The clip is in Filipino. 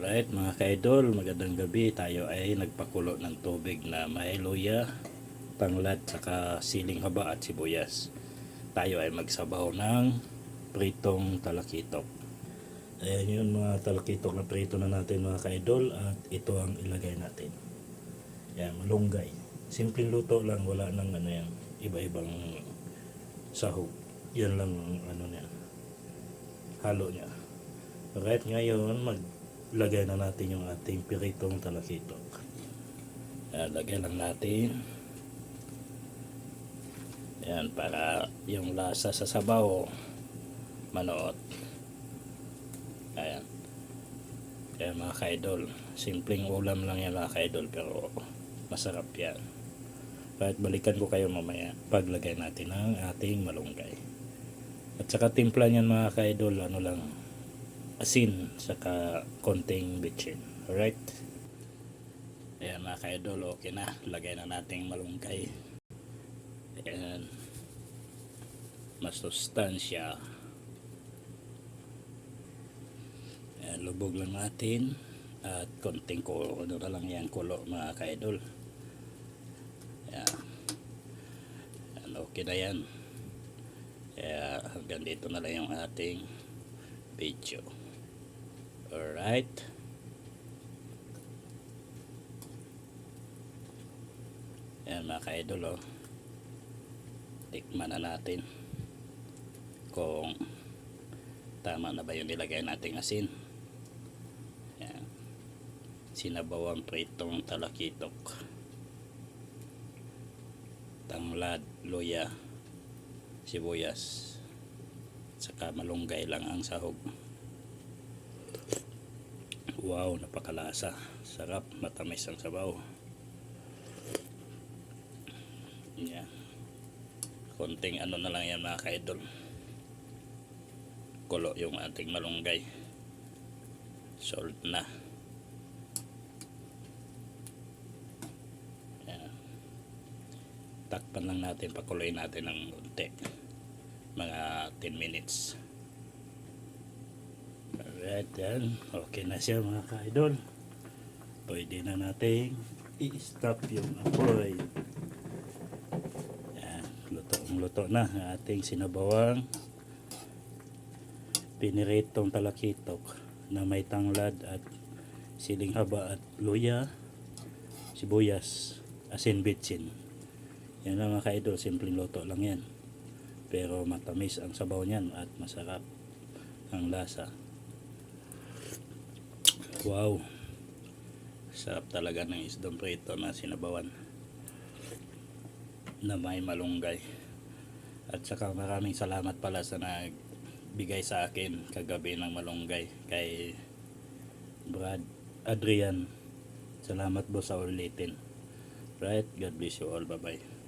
Alright mga ka-idol, magandang gabi. Tayo ay nagpakulo ng tubig na may luya, tanglad, saka siling haba at sibuyas. Tayo ay magsabaw ng pritong talakitok. Ayan yun mga talakitok na prito na natin mga ka-idol at ito ang ilagay natin. Yan, malunggay. Simpleng luto lang, wala nang ano yan, iba-ibang sahog. Yan lang ang ano niya, halo niya. Alright, ngayon maglagay na natin yung ating piritong talakitok. Ayan, lagay lang natin. Ayan, para yung lasa sa sabaw manood. Ayan. Kaya mga ka-idol, simpleng ulam lang yan mga ka-idol pero masarap yan. Kahit balikan ko kayo mamaya paglagay natin ng ating malunggay. At saka timpla niyan mga ka-idol, ano lang, asin saka konting bitchin. Alright? Ayan mga ka-idol, okay na. Lagay na nating malunggay. Ayan. Masustansya. Ayan, lubog lang natin. At konting ko, ano na lang yan, kulo mga ka-idol. Ayan, okay na yan. Kaya hanggang dito na lang yung ating video. Alright. Ayan mga ka-idol oh. Tikman na natin kung tama na ba yung nilagay nating asin. Ayan. Sinabawang pritong talakitok. Tanglad, luya, sibuyas, saka malunggay lang ang sahog. Wow, napakalasa. Sarap, matamis ang sabaw. Yeah. Konting ano na lang yan mga ka-idol. Kulo yung ating malunggay. Salt na. Yeah. Takpan lang natin, pakuloy natin ng unti. Mga 10 minutes. Alright, yan. Okay na siya mga ka-idol. Pwede na nating i-stop yung apoy. Yan, luto-luto na ang ating sinabawang piniritong talakitok na may tanglad at siling haba at luya, sibuyas, asin bitsin. Yan lang mga ka-idol, simpleng luto lang yan. Pero matamis ang sabaw niyan at masarap ang lasa. Wow. Sarap talaga ng isdong prito na sinabawan na may malunggay. At saka maraming salamat pala sa nagbigay sa akin kagabi ng malunggay kay Brad Adrian. Salamat po sa ulitin. Right? God bless you all. Bye-bye.